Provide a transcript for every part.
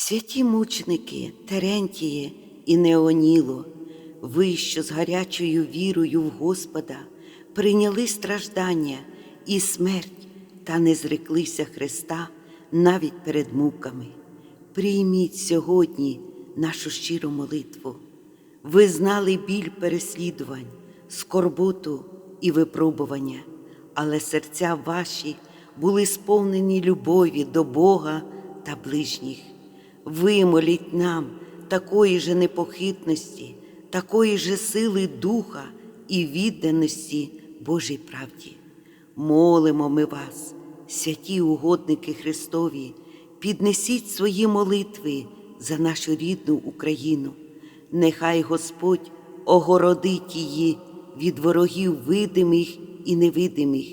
Святі мученики Терентіє і Неоніло, ви, що з гарячою вірою в Господа прийняли страждання і смерть та не зреклися Христа навіть перед муками. Прийміть сьогодні нашу щиру молитву. Ви знали біль переслідувань, скорботу і випробування, але серця ваші були сповнені любові до Бога та ближніх. Вимоліть нам такої же непохитності, такої же сили духа і відданості Божій правді. Молимо ми вас, святі угодники Христові, піднесіть свої молитви за нашу рідну Україну. Нехай Господь огородить її від ворогів видимих і невидимих,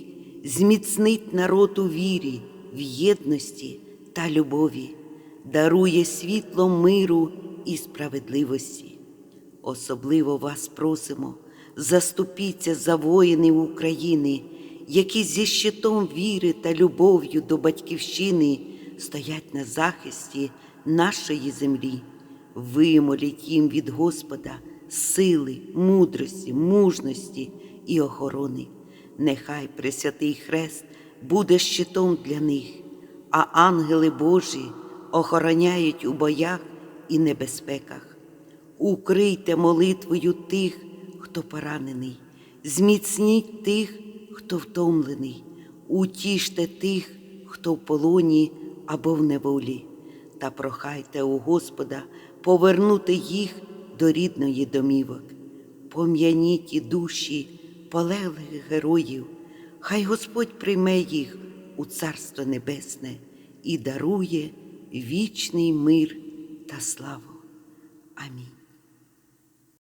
зміцнить народ у вірі, в єдності та любові, дарує світло миру і справедливості. Особливо вас просимо, заступіться за воїнів України, які зі щитом віри та любов'ю до батьківщини стоять на захисті нашої землі. Вимоліть їм від Господа сили, мудрості, мужності і охорони. Нехай Пресвятий Хрест буде щитом для них, а ангели Божі охороняють у боях і небезпеках. Укрийте молитвою тих, хто поранений, зміцніть тих, хто втомлений, утіште тих, хто в полоні або в неволі, та прохайте у Господа повернути їх до рідної домівок. Пом'яніть і душі полеглих героїв, хай Господь прийме їх у Царство Небесне і дарує вічний мир та славу. Амінь.